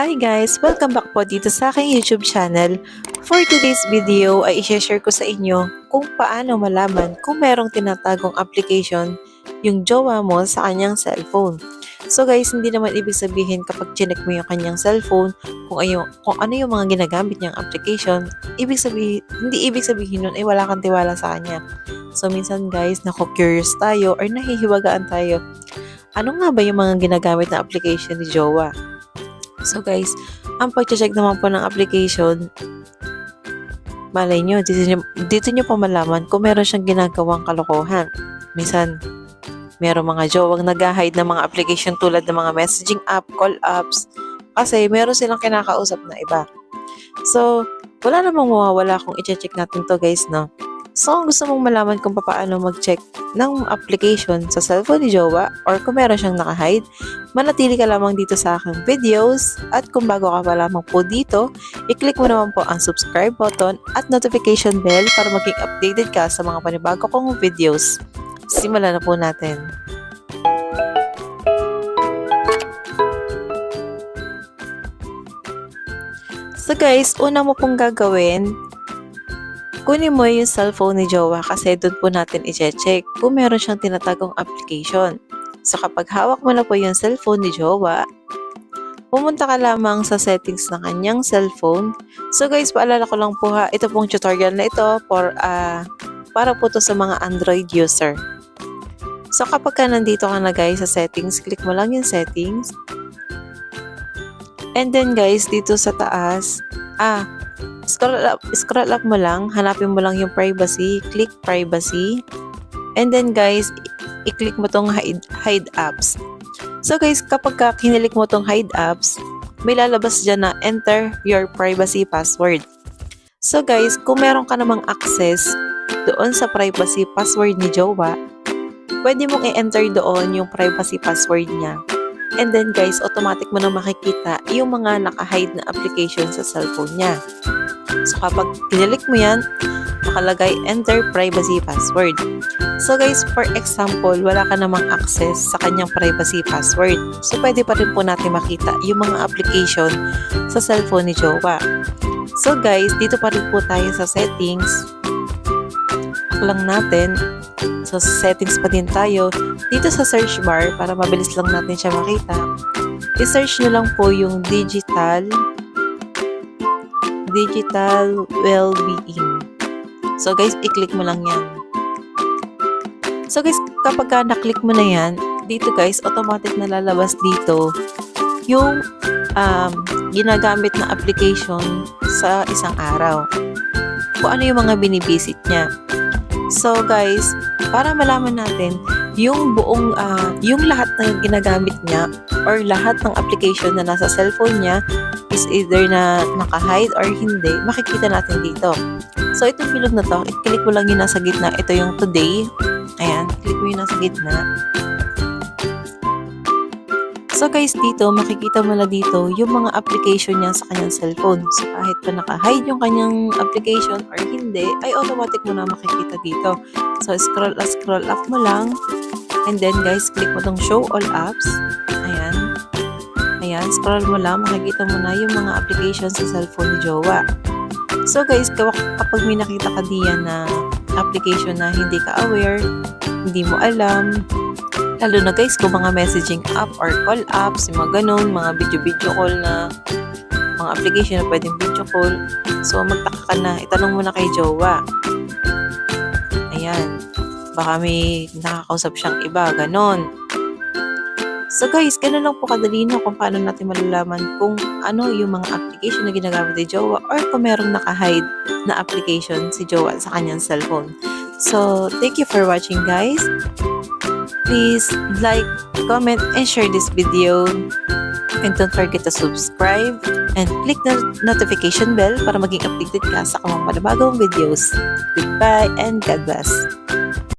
Hi guys! Welcome back po dito sa aking YouTube channel. For today's video ay i-share ko sa inyo kung paano malaman kung merong tinatagong application yung jowa mo sa kanyang cellphone. So guys, hindi naman ibig sabihin kapag chinek mo yung kanyang cellphone kung, ayo, kung ano yung mga ginagamit niyang application, ibig sabihin, hindi ibig sabihin nun ay wala kang tiwala sa kanya. So minsan guys, nako-curious tayo or nahihiwagaan tayo. Ano nga ba yung mga ginagamit na application ni Jowa? So guys, ang pag-check naman po ng application, malay nyo, dito nyo, dito nyo pa malaman kung meron siyang ginagawang kalokohan. Minsan, meron mga jowang nag-hide ng mga application tulad ng mga messaging app, call apps, kasi meron silang kinakausap na iba. So, wala namang mawawala kung i-check natin to guys, no? So, kung gusto mong malaman kung paano mag-check ng application sa cellphone ni Jowa or kung meron siyang naka-hide, manatili ka lamang dito sa aking videos at kung bago ka pa lamang po dito, i-click mo naman po ang subscribe button at notification bell para maging updated ka sa mga panibago kong videos. Simulan na po natin. So guys, una mo pong gagawin, kunin mo yung cellphone ni Jowa kasi doon po natin i-check kung meron siyang tinatagong application. So kapag hawak mo na po yung cellphone ni Jowa, pumunta ka lamang sa settings ng kanyang cellphone. So guys, paalala ko lang po ha, ito pong tutorial na ito for, uh, para po to sa mga Android user. So kapag ka nandito ka na guys sa settings, click mo lang yung settings. And then guys, dito sa taas, ah, scroll up, scroll up mo lang, hanapin mo lang yung privacy, click privacy. And then guys, i-click mo tong hide, hide apps. So guys, kapag ka kinilik mo tong hide apps, may lalabas dyan na enter your privacy password. So guys, kung meron ka namang access doon sa privacy password ni Jowa, pwede mong i-enter doon yung privacy password niya. And then guys, automatic mo na makikita yung mga naka-hide na application sa cellphone niya. So kapag kinilik mo yan, nakalagay enter privacy password. So guys, for example, wala ka namang access sa kanyang privacy password. So pwede pa rin po natin makita yung mga application sa cellphone ni Jowa. So guys, dito pa rin po tayo sa settings. Ak lang natin. So sa settings pa din tayo. Dito sa search bar, para mabilis lang natin siya makita, i-search nyo lang po yung digital digital well-being. So guys, i-click mo lang yan. So guys, kapag ka na-click mo na yan, dito guys, automatic na lalabas dito yung um, ginagamit na application sa isang araw. Kung ano yung mga binibisit niya. So guys, para malaman natin yung buong, uh, yung lahat ng ginagamit niya or lahat ng application na nasa cellphone niya is either na naka-hide or hindi, makikita natin dito. So, itong bilog na to, i-click mo lang yung nasa gitna. Ito yung today. Ayan, click mo yung nasa gitna. So guys, dito, makikita mo na dito yung mga application niya sa kanyang cellphone. So kahit pa naka-hide yung kanyang application or hindi, ay automatic mo na makikita dito. So scroll up, scroll up mo lang. And then guys, click mo tong show all apps. Ayan. Ayan, scroll mo lang, makikita mo na yung mga applications sa cellphone ni Jowa. So guys, kapag may nakita ka diyan na application na hindi ka aware, hindi mo alam, lalo na guys kung mga messaging app or call apps, yung mga ganun, mga video-video call na mga application na pwedeng video call. So magtaka ka na, itanong mo na kay Jowa. Ayan, baka may nakakausap siyang iba, ganon. So guys, ganun lang po kadali na kung paano natin malalaman kung ano yung mga application na ginagamit ni Jowa or kung merong naka-hide na application si Jowa sa kanyang cellphone. So, thank you for watching guys. Please like, comment, and share this video. And don't forget to subscribe and click the notification bell para maging updated ka sa kamang panibagong videos. Goodbye and God bless.